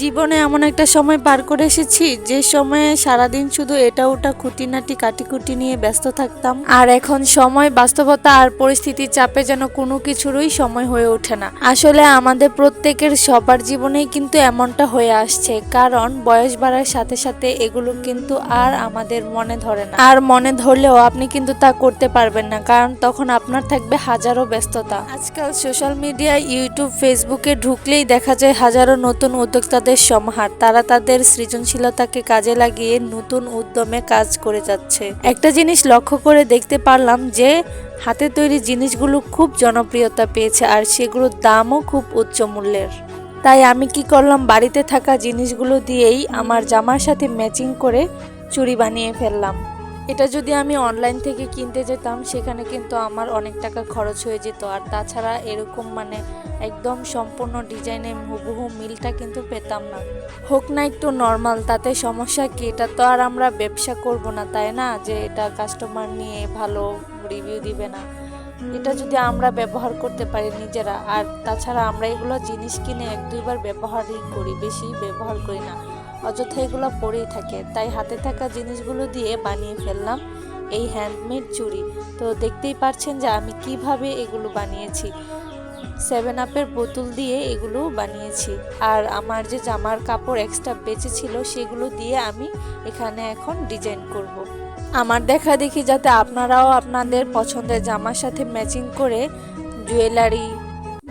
জীবনে এমন একটা সময় পার করে এসেছি, যে সময়ে সারাদিন শুধু এটা ওটা খুঁটিনাটি কাটিকুটি নিয়ে ব্যস্ত থাকতাম। আর এখন সময়, বাস্তবতা আর পরিস্থিতির চাপে যেন কোনো কিছুরই সময় হয়ে ওঠে না। আসলে আমাদের প্রত্যেকের সবার জীবনেই কিন্তু এমনটা হয়ে আসছে, কারণ বয়স বাড়ার সাথে সাথে এগুলো কিন্তু আর আমাদের মনে ধরে না। আর মনে ধরলেও আপনি কিন্তু তা করতে পারবেন না, কারণ তখন আপনার থাকবে হাজারো ব্যস্ততা। আজকাল সোশ্যাল মিডিয়া ইউটিউব, ফেসবুকে ঢুকলেই দেখা যায় হাজারো নতুন উদ্যোক্তাদের সমাহার। তারা তাদের সৃজনশীলতাকে কাজে লাগিয়ে নতুন উদ্যমে কাজ করে যাচ্ছে। একটা জিনিস লক্ষ্য করে দেখতে পারলাম যে, হাতে তৈরি জিনিসগুলো খুব জনপ্রিয়তা পেয়েছে আর সেগুলোর দামও খুব উচ্চ মূল্যের। তাই আমি কি করলাম, বাড়িতে থাকা জিনিসগুলো দিয়েই আমার জামার সাথে ম্যাচিং করে চুড়ি বানিয়ে ফেললাম। এটা যদি আমি অনলাইন থেকে কিনতে যেতাম, সেখানে কিন্তু আমার অনেক টাকা খরচ হয়ে যেত। আর তাছাড়া এরকম মানে একদম সম্পূর্ণ ডিজাইনে হুবহু মিলটা কিন্তু পেতাম না। হোক না একটু নর্মাল তাতে সমস্যা কি? এটা তো আর আমরা ব্যবসা করব না, তাই না? যে এটা কাস্টমার নিয়ে ভালো রিভিউ দিবে না। এটা যদি আমরা ব্যবহার করতে পারি নিজেরা। আর তাছাড়া আমরা এগুলো জিনিস কিনে এক দুইবার ব্যবহারই করি, বেশি ব্যবহার করি না। অযথা এগুলো পরেই থাকে। তাই হাতে থাকা জিনিসগুলো দিয়ে বানিয়ে ফেললাম এই হ্যান্ডমেড চুড়ি। তো দেখতেই পারছেন যে আমি কীভাবে এগুলো বানিয়েছি। সেভেন আপের বোতল দিয়ে এগুলো বানিয়েছি। আর আমার যে জামার কাপড় এক্সট্রা বেঁচে ছিল সেগুলো দিয়ে আমি এখানে এখন ডিজাইন করব। আমার দেখা দেখি যাতে আপনারাও আপনাদের পছন্দের জামার সাথে ম্যাচিং করে জুয়েলারি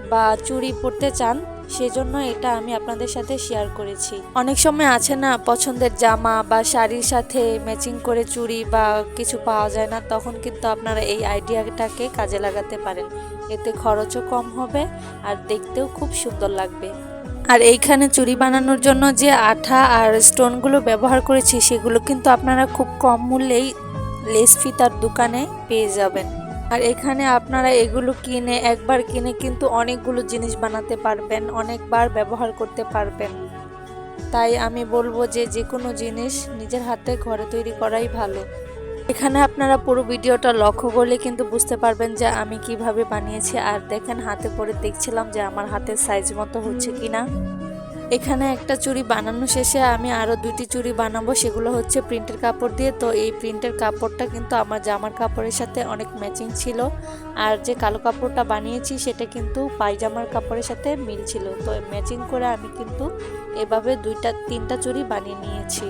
বা চুড়ি পরতে চান সেজন্য এটা আমি আপনাদের সাথে শেয়ার করেছি। অনেক সময় আছে না, পছন্দের জামা বা শাড়ির সাথে ম্যাচিং করে চুড়ি বা কিছু পাওয়া যায় না, তখন কিন্তু আপনারা এই আইডিয়াটাকে কাজে লাগাতে পারেন। এতে খরচও কম হবে আর দেখতেও খুব সুন্দর লাগবে। আর এইখানে চুড়ি বানানোর জন্য যে আঠা আর স্টোনগুলো ব্যবহার করেছি, সেগুলো কিন্তু আপনারা খুব কম মূল্যেই লেস ফিতার দোকানে পেয়ে যাবেন। আর এখানে আপনারা এগুলো কিনে একবার কিনে কিন্তু অনেকগুলো জিনিস বানাতে পারবেন, অনেকবার ব্যবহার করতে পারবেন। তাই আমি বলব যে যে কোনো জিনিস নিজের হাতে ঘরে তৈরি করাই ভালো। এখানে আপনারা পুরো ভিডিওটা লক্ষ্য করলে কিন্তু বুঝতে পারবেন যে আমি কীভাবে বানিয়েছি। আর দেখেন হাতে পরে দেখছিলাম যে আমার হাতের সাইজ মতো হচ্ছে কিনা। এখানে একটা চুড়ি বানানো শেষে আমি আরও দুটি চুড়ি বানাবো, সেগুলো হচ্ছে প্রিন্টের কাপড় দিয়ে। তো এই প্রিন্টের কাপড়টা কিন্তু আমার জামার কাপড়ের সাথে অনেক ম্যাচিং ছিল। আর যে কালো কাপড়টা বানিয়েছি, সেটা কিন্তু পায়জামার কাপড়ের সাথে মিল ছিল। তো ম্যাচিং করে আমি কিন্তু এভাবে দুইটা, তিনটা চুড়ি বানিয়ে নিয়েছি।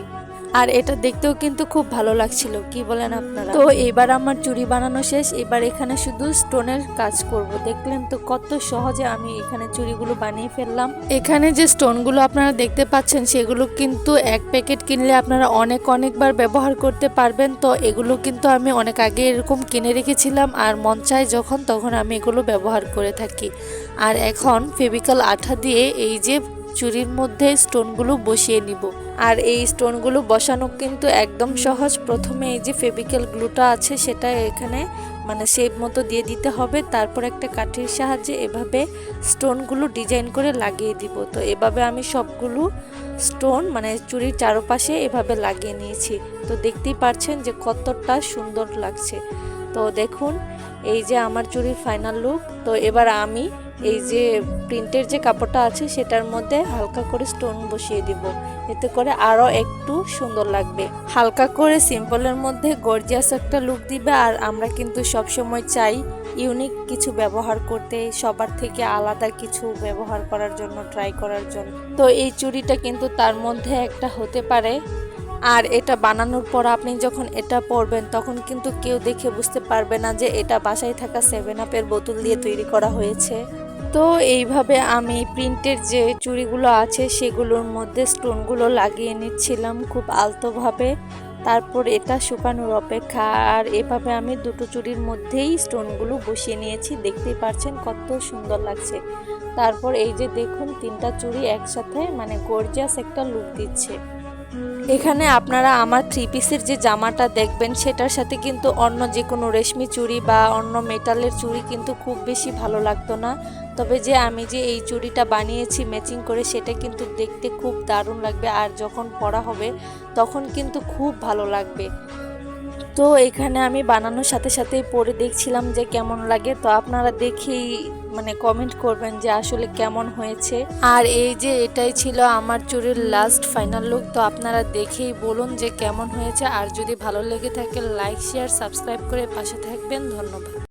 আর এটা দেখতেও কিন্তু খুব ভালো লাগছিল কি বলেন আপনারা? তো এবার আমার চুড়ি বানানো শেষ এবার এখানে শুধু স্টোনের কাজ করব। দেখলেন তো কত সহজে আমি এখানে চুড়িগুলো বানিয়ে ফেললাম। এখানে যে স্টোনগুলো আপনারা দেখতে পাচ্ছেন সেগুলো কিন্তু এক প্যাকেট কিনলে আপনারা অনেক অনেকবার ব্যবহার করতে পারবেন। তো এগুলো কিন্তু আমি অনেক আগে এরকম কিনে রেখেছিলাম আর মন চায় যখন তখন আমি এগুলো ব্যবহার করে থাকি। আর এখন ফেভিকল আঠা দিয়ে এই যে চুরির মধ্যে স্টোনগুলো বসিয়ে নিব। আর এই স্টোনগুলো বসানো কিন্তু একদম সহজ। প্রথমে এই যে ফেভিক্যাল গ্লুটা আছে সেটা এখানে মানে শেপ মতো দিয়ে দিতে হবে। তারপর একটা কাঠির সাহায্যে এভাবে স্টোনগুলো ডিজাইন করে লাগিয়ে দিব। তো এভাবে আমি সবগুলো স্টোন মানে চুরির চারপাশে এভাবে লাগিয়ে নিয়েছি। তো দেখতেই পাচ্ছেন যে কতটা সুন্দর লাগছে। তো দেখুন, এই যে আমার চুরির ফাইনাল লুক তো এবার আমি এই যে প্রিন্টের যে কাপড়টা আছে সেটার মধ্যে হালকা করে স্টোন বসিয়ে দিব। এতে করে আরও একটু সুন্দর লাগবে। হালকা করে সিম্পলের মধ্যে গর্জিয়াস একটা লুক দিবে আর আমরা কিন্তু সবসময় চাই ইউনিক কিছু ব্যবহার করতে, সবার থেকে আলাদা কিছু ব্যবহার করার জন্য ট্রাই করার জন্য। তো এই চুড়িটা কিন্তু তার মধ্যে একটা হতে পারে। আর এটা বানানোর পর আপনি যখন এটা পরবেন, তখন কিন্তু কেউ দেখে বুঝতে পারবে না যে এটা বাসায় থাকা সেভেন আপের বোতল দিয়ে তৈরি করা হয়েছে। তো এইভাবে আমি প্রিন্টের যে চুড়িগুলো আছে সেগুলোর মধ্যে স্টোনগুলো লাগিয়ে নিচ্ছিলাম খুব আলতোভাবে। তারপর এটা শুকানোর অপেক্ষা আর এভাবে আমি দুটো চুড়ির মধ্যেই স্টোনগুলো বসিয়ে নিয়েছি। দেখতেই পাচ্ছেন কত সুন্দর লাগছে। তারপর এই যে দেখুন, তিনটা চুড়ি একসাথে মানে গর্জিয়াস একটা লুক দিচ্ছে। এখানে আপনারা আমার থ্রি পিসের যে জামাটা দেখবেন, সেটার সাথে কিন্তু অন্য যে কোনো রেশমি চুড়ি বা অন্য মেটালের চুড়ি কিন্তু খুব বেশি ভালো লাগতো না। তবে যে আমি যে এই চুড়িটা বানিয়েছি ম্যাচিং করে, সেটা কিন্তু দেখতে খুব দারুণ লাগবে। আর যখন পরা হবে, তখন কিন্তু খুব ভালো লাগবে। তো এখানে আমি বানানোর সাথে সাথেই পরে দেখছিলাম যে কেমন লাগে। তো আপনারা দেখেই মানে কমেন্ট করবেন যে আসলে কেমন হয়েছে। আর এই যে এটাই ছিল আমার চুরির লাস্ট ফাইনাল লুক তো আপনারা দেখেই বলুন যে কেমন হয়েছে। আর যদি ভালো লেগে থাকে লাইক শেয়ার সাবস্ক্রাইব করে পাশে থাকবেন। ধন্যবাদ।